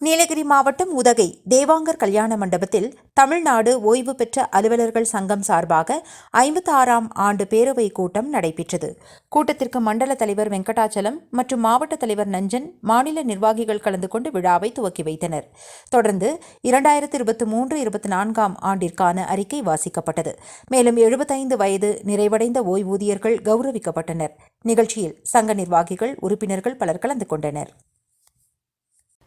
நீலகிரி மாவட்டம் உதகை தேவாங்கர் கல்யாண மண்டபத்தில் தமிழ்நாடு ஓய்வு பெற்ற அலுவலர்கள் சங்கம் சார்பாக ஐம்பத்தி ஆறாம் ஆண்டு பேரவை கூட்டம் நடைபெற்றது. கூட்டத்திற்கு மண்டல தலைவர் வெங்கடாச்சலம் மற்றும் மாவட்ட தலைவர் நஞ்சன் மாநில நிர்வாகிகள் கலந்து கொண்டு விழாவை துவக்கி வைத்தனர். தொடர்ந்து இரண்டாயிரத்து இருபத்தி மூன்று இருபத்தி நான்காம் ஆண்டிற்கான அறிக்கை வாசிக்கப்பட்டது. மேலும் எழுபத்தைந்து வயது நிறைவடைந்த ஓய்வூதியர்கள் கௌரவிக்கப்பட்டனர். நிகழ்ச்சியில் சங்க நிர்வாகிகள் உறுப்பினர்கள் பலர் கலந்து கொண்டனர்.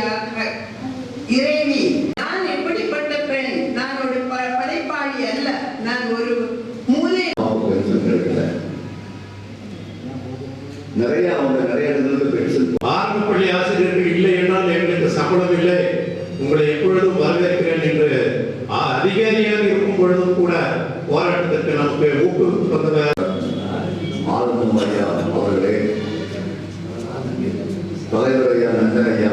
என்னுடைய இறைவி நான் எப்படிப்பட்ட பெண்? நான் ஒரு படைப்பாளி அல்ல. நான் ஒரு மூலை. நிறைய அவங்க நிறைய இடங்களுக்கு ஆரம்ப பள்ளி ஆசிரியர்கள் இல்லை என்றால் எங்களுக்கு சம்பளம் இல்லை. உங்களை எப்பொழுதும் வரவேற்கிறேன் என்று அதிகாரியாக இருக்கும் பொழுதும் கூட போராட்டத்திற்கு நமக்கு ஊக்குவித்து வந்தவர். ஆளுநர் ஐயா அவர்களே தலைவர் ஐயா நந்தன் ஐயா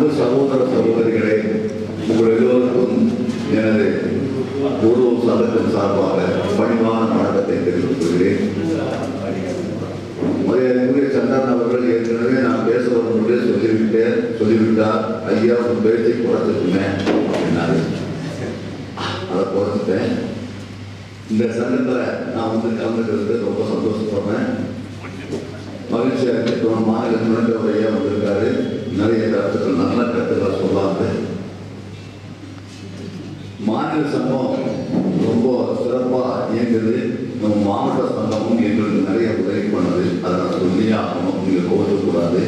அன்பு சகோதர சகோதரிகளே உங்கள் எல்லோருக்கும் எனது குரு சங்கத்தின் சார்பாக பணிவான வணக்கத்தை தெரிவித்துக் கொள்கிறேன். மரியாதைக்குரிய சந்தான அவர்கள் ஏற்கனவே நான் பேச வரும்போதே சொல்லிவிட்டேன் சொல்லிவிட்டார். ஐயா உன் பேச்சை குறைச்சிருக்குமே அப்படின்னாரு அதை குறைச்சிட்டேன். இந்த சங்கத்தில் நான் வந்து கலந்துக்கிறது ரொம்ப சந்தோஷப்படுறேன். மகிழ்ச்சியாக இருக்கட்டும். மாநில துணைத்தலைவர் வழியாக வந்திருக்காரு. நிறைய கருத்துக்கள் நல்ல கருத்துக்களை சொல்லாது. மாநில சங்கம் ரொம்ப சிறப்பாக இயங்குது. நம்ம மாவட்ட சங்கமும் எங்களுக்கு நிறைய உதவி பண்ணுது. அதை நான் சொல்லியே ஆகணும் நீங்கள் கோவக்கூடாது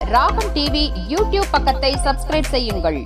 ராகம் டிவி யூடியூப் பக்கத்தை சப்ஸ்கிரைப் செய்யுங்கள்.